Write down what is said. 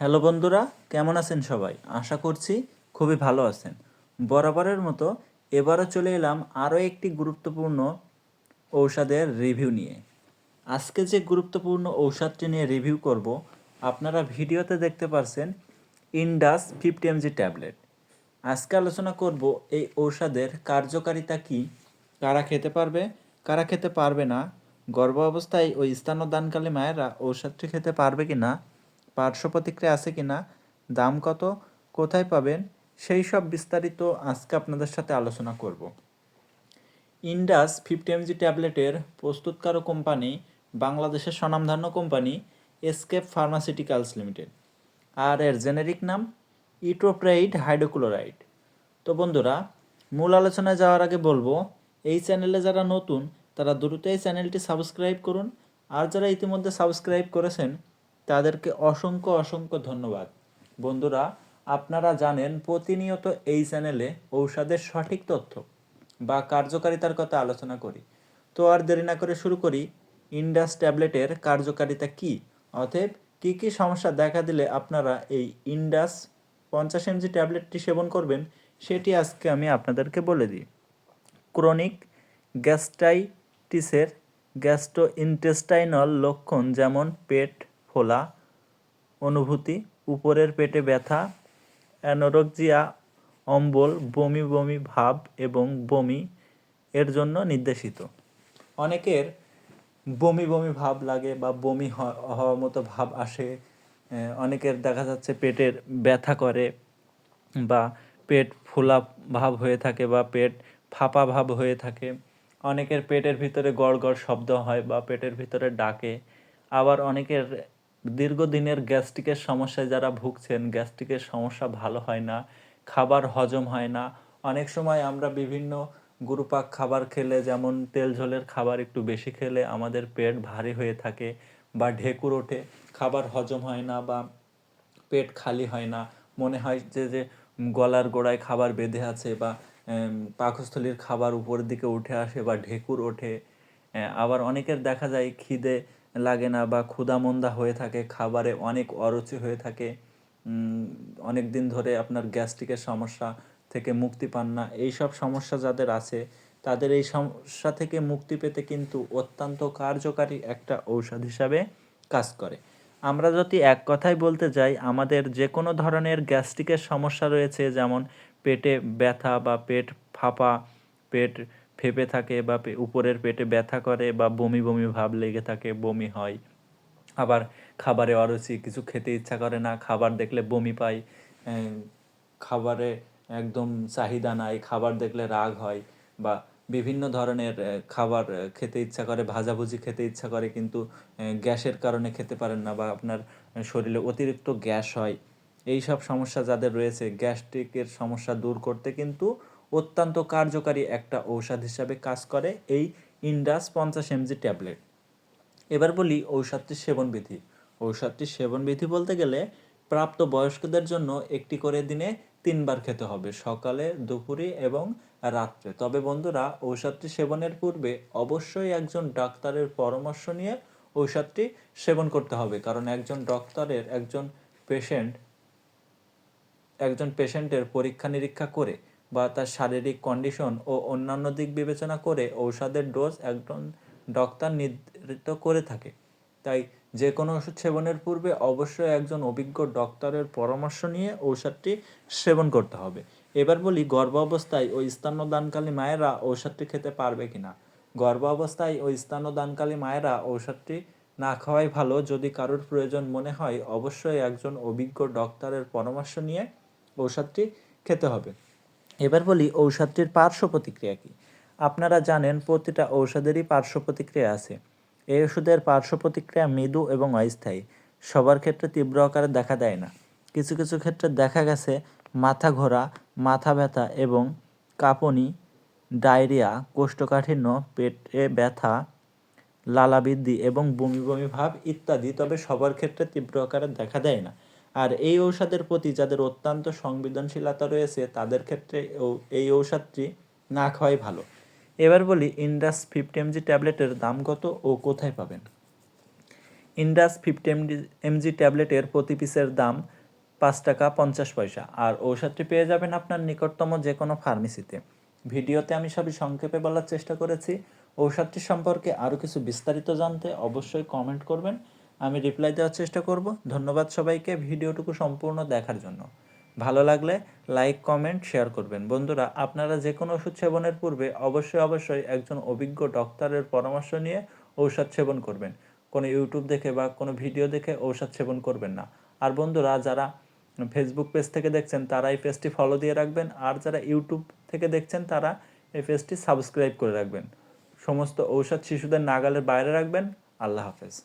Hello বন্ধুরা, কেমন আছেন সবাই? আশা করছি খুবই ভালো আছেন। বরাবরের মতো এবারও চলে এলাম আরও একটি গুরুত্বপূর্ণ ঔষধের রিভিউ নিয়ে। আজকে যে গুরুত্বপূর্ণ ঔষধটি নিয়ে রিভিউ করব, আপনারা ভিডিওতে দেখতে পারছেন ইন্ডাস ফিফটি এমজি ট্যাবলেট। আজকে আলোচনা করব এই ঔষধের কার্যকারিতা কি, কারা খেতে পারবে, কারা খেতে পারবে না গর্ভ অবস্থায় ওই স্থানদানকালী মায়েরা ঔষধটি খেতে পারবে কি না পার্শ্ব প্রতিক্রিয়া আছে কি না দাম কত, কোথায় পাবেন, সেই সব বিস্তারিত আজকে আপনাদের সাথে আলোচনা করব। ইন্ডাস ফিফটি এমজি ট্যাবলেটের প্রস্তুতকারক কোম্পানি, বাংলাদেশের স্বনামধন্য কোম্পানি, এসকেপ ফার্মাসিউটিক্যালস লিমিটেড। আর এর জেনেরিক নাম, ইটোপ্রাইড হাইড্রোক্লোরাইড। তো বন্ধুরা, মূল আলোচনায় যাওয়ার আগে বলব, এই চ্যানেলে যারা নতুন, তারা দ্রুত এই চ্যানেলটি সাবস্ক্রাইব করুন। আর যারা ইতিমধ্যে সাবস্ক্রাইব করেছেন তাদেরকে অসংখ্য অসংখ্য ধন্যবাদ। বন্ধুরা, আপনারা জানেন প্রতিনিয়ত এই চ্যানেলে ঔষধের সঠিক তথ্য বা কার্যকারিতার কথা আলোচনা করি। তো আর দেরি না করে শুরু করি, ইন্ডাস ট্যাবলেটের কার্যকারিতা কি? অতএব, কী কী সমস্যা দেখা দিলে আপনারা এই ইন্ডাস পঞ্চাশ এমজি ট্যাবলেটটি সেবন করবেন, সেটি আজকে আমি আপনাদেরকে বলে দিই। ক্রনিক গ্যাস্ট্রাইটিসের গ্যাস্ট্রো ইন্টেস্টাইনাল লক্ষণ যেমন পেট ফোলা অনুভূতি, উপরের পেটে ব্যথা, অ্যানোরক্সিয়া, অম্বল, বমি বমি ভাব এবং বমি এর জন্য নির্দেশিত। অনেকের বমি বমি ভাব লাগে বা বমি হওয়ার মতো ভাব আসে অনেকের দেখা যাচ্ছে পেটের ব্যথা করে বা পেট ফোলা ভাব হয়ে থাকে বা পেট ফাঁপা ভাব হয়ে থাকে। অনেকের পেটের ভিতরে গড় গড় শব্দ হয় বা পেটের ভিতরে ডাকে। আবার অনেকের দীর্ঘদিনের গ্যাস্ট্রিকের সমস্যায় যারা ভুগছেন, গ্যাস্ট্রিকের সমস্যা ভালো হয় না, খাবার হজম হয় না, অনেক সময় আমরা বিভিন্ন গুরুপাক খাবার খেলে, যেমন তেল ঝোলের খাবার একটু বেশি খেলে আমাদের পেট ভারী হয়ে থাকে বা ঢেকুর ওঠে, খাবার হজম হয় না বা পেট খালি হয় না, মনে হয় যে যে গলার গোড়ায় খাবার বেঁধে আছে বা পাকস্থলীর খাবার উপরের দিকে উঠে আসে বা ঢেকুর ওঠে আবার অনেকের দেখা যায় খিদে লাগে না বা ক্ষুধামন্দা হয়ে থাকে, খাবারে অনেক অরুচি হয়ে থাকে অনেক দিন ধরে আপনার গ্যাস্ট্রিকের সমস্যা থেকে মুক্তি পান না এই সব সমস্যা যাদের আছে, তাদের এই সমস্যা থেকে মুক্তি পেতে কিন্তু অত্যন্ত কার্যকারী একটা ঔষধ হিসাবে কাজ করে। আমরা যদি এক কথায় বলতে যাই, আমাদের যে কোনো ধরনের গ্যাস্ট্রিকের সমস্যা রয়েছে, যেমন পেটে ব্যথা বা পেট ফাঁপা, পেট ফেপে থাকে বা উপরের পেটে ব্যথা করে বা বমি বমি ভাব লেগে থাকে বমি হয়। আবার খাবারে অরুচি কিছু খেতে ইচ্ছা করে না খাবার দেখলে বমি আহ, খাবারে একদম চাহিদা নাই খাবার দেখলে রাগ হয় বা বিভিন্ন ধরনের খাবার খেতে ইচ্ছা করে ভাজাভুজি খেতে ইচ্ছা করে কিন্তু গ্যাসের কারণে খেতে পারেন না বা আপনার শরীরে অতিরিক্ত গ্যাস হয়। এই সব সমস্যা যাদের রয়েছে গ্যাস্ট্রিকের সমস্যা দূর করতে কিন্তু অত্যন্ত কার্যকারী একটা ঔষধ হিসাবে কাজ করে এই ইন্ডাস পঞ্চাশ এমজি ট্যাবলেট। এবার বলি ঔষধটির সেবনবিধি। ঔষধটির সেবনবিধি বলতে গেলে প্রাপ্ত বয়স্কদের জন্য একটি করে দিনে তিনবার খেতে হবে, সকালে, দুপুরে এবং রাত্রে। তবে বন্ধুরা, ঔষধটি সেবনের পূর্বে অবশ্যই একজন ডাক্তারের পরামর্শ নিয়ে ঔষধটি সেবন করতে হবে। কারণ একজন ডক্টরের একজন পেশেন্ট একজন পেশেন্টের পরীক্ষা নিরীক্ষা করে বা তার শারীরিক কন্ডিশন ও অন্যান্য দিক বিবেচনা করে ঔষধের ডোজ একজন ডক্টর নির্ধারিত করে থাকে। তাই যে কোনো ওষুধ সেবনের পূর্বে অবশ্যই একজন অভিজ্ঞ ডক্টরের পরামর্শ নিয়ে ঔষধটি সেবন করতে হবে। এবার বলি গর্ভ অবস্থায় ওই স্তন্যদানকালী মায়েরা ঔষধটি খেতে পারবে কিনা? গর্ভ অবস্থায় ওই স্তন্যদানকালী মায়েরা ঔষধটি না খাওয়াই ভালো যদি কারোর প্রয়োজন মনে হয়, অবশ্যই একজন অভিজ্ঞ ডক্টরের পরামর্শ নিয়ে ঔষধটি খেতে হবে। এবার বলি ঔষধটির পার্শ্ব প্রতিক্রিয়া কী? আপনারা জানেন প্রতিটা ঔষধেরই পার্শ্ব প্রতিক্রিয়া আছে। এই ওষুধের পার্শ্ব প্রতিক্রিয়া মৃদু এবং অস্থায়ী। সবার ক্ষেত্রে তীব্র আকারে দেখা দেয় না। কিছু কিছু ক্ষেত্রে দেখা গেছে মাথা ঘোরা, মাথা ব্যথা এবং কাঁপুনি, ডায়রিয়া, কোষ্ঠকাঠিন্য, পেটে ব্যথা লালা বৃদ্ধি এবং বমি বমি ভাব ইত্যাদি। তবে সবার ক্ষেত্রে তীব্র আকারে দেখা দেয় না। আর এই ঔষধের প্রতি যাদের অত্যন্ত সংবেদনশীলতা রয়েছে, তাদের ক্ষেত্রে এই ঔষধটি না খাওয়াই ভালো। এবার বলি, ইন্ডাস ফিফটি এমজি ট্যাবলেটের দাম কত ও কোথায় পাবেন? ইন্ডাস ফিফটি এমডি, এমজি ট্যাবলেটের প্রতি পিসের দাম পাঁচ টাকা পঞ্চাশ পয়সা। আর ঔষধটি পেয়ে যাবেন আপনার নিকটতম যে কোনো ফার্মেসিতে। ভিডিওতে আমি সবই সংক্ষেপে বলার চেষ্টা করেছি। ঔষধটি সম্পর্কে আরও কিছু বিস্তারিত জানতে অবশ্যই কমেন্ট করবেন। আমি রিপ্লাই দেওয়ার চেষ্টা করব। ধন্যবাদ সবাইকে ভিডিওটুকু সম্পূর্ণ দেখার জন্য। ভালো লাগলে লাইক কমেন্ট শেয়ার করবেন। বন্ধুরা, আপনারা যে কোনো ওষুধ সেবনের পূর্বে অবশ্যই অবশ্যই একজন অভিজ্ঞ ডক্টরের পরামর্শ নিয়ে ঔষধ সেবন করবেন। কোনো ইউটিউব দেখে বা কোনো ভিডিও দেখে ঔষধ সেবন করবেন না। আর বন্ধুরা, যারা ফেসবুক পেজ থেকে দেখছেন, তারা এই পেজটি ফলো দিয়ে রাখবেন। আর যারা ইউটিউব থেকে দেখছেন, তারা এই পেজটি সাবস্ক্রাইব করে রাখবেন। সমস্ত ঔষধ শিশুদের নাগালের বাইরে রাখবেন। আল্লাহ হাফেজ।